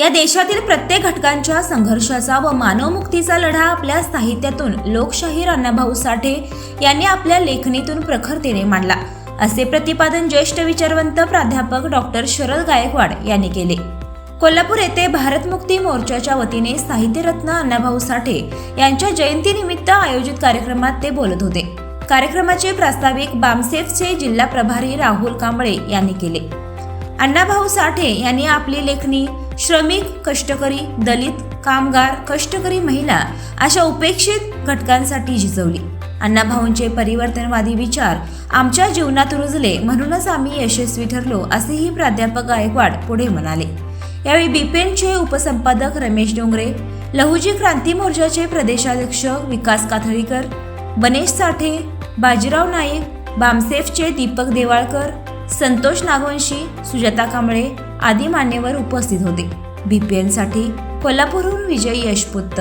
या देशातील प्रत्येक घटकांच्या संघर्षाचा व मानवमुक्तीचा लढा आपल्या साहित्यातून लोकशाहीर अण्णाभाऊ साठे यांनी आपल्या लेखणीतून प्रखरतेने मांडला. असे प्रतिपादन ज्येष्ठ विचारवंत प्राध्यापक डॉक्टर शरद गायकवाड यांनी केले. कोल्हापूर येथे भारत मुक्ती मोर्चाच्या वतीने साहित्यरत्न अण्णाभाऊ साठे यांच्या जयंतीनिमित्त आयोजित कार्यक्रमात ते बोलत होते. कार्यक्रमाचे प्रास्ताविक बामसेफचे जिल्हा प्रभारी राहुल कांबळे यांनी केले. अण्णाभाऊ साठे यांनी आपली लेखणी श्रमिक कष्टकरी दलित कामगार कष्टकरी महिला अशा उपेक्षित घटकांसाठी झिजवली अण्णाभाऊंचे परिवर्तनवादी विचार आमच्या जीवनात रुजले म्हणूनच आम्ही यशस्वी ठरलो असेही प्राध्यापक गायकवाड पुढे म्हणाले. यावेळी बिपेनचे उपसंपादक रमेश डोंगरे लहुजी क्रांती मोर्चाचे प्रदेशाध्यक्ष विकास काथळीकर बनेश साठे बाजीराव नाईक बामसेफचे दीपक देवाळकर संतोष नागवंशी सुजाता कांबळे आदी मान्यवर उपस्थित होते. बीपीएलसाठी कोल्हापूरहून विजय यशपुत्त.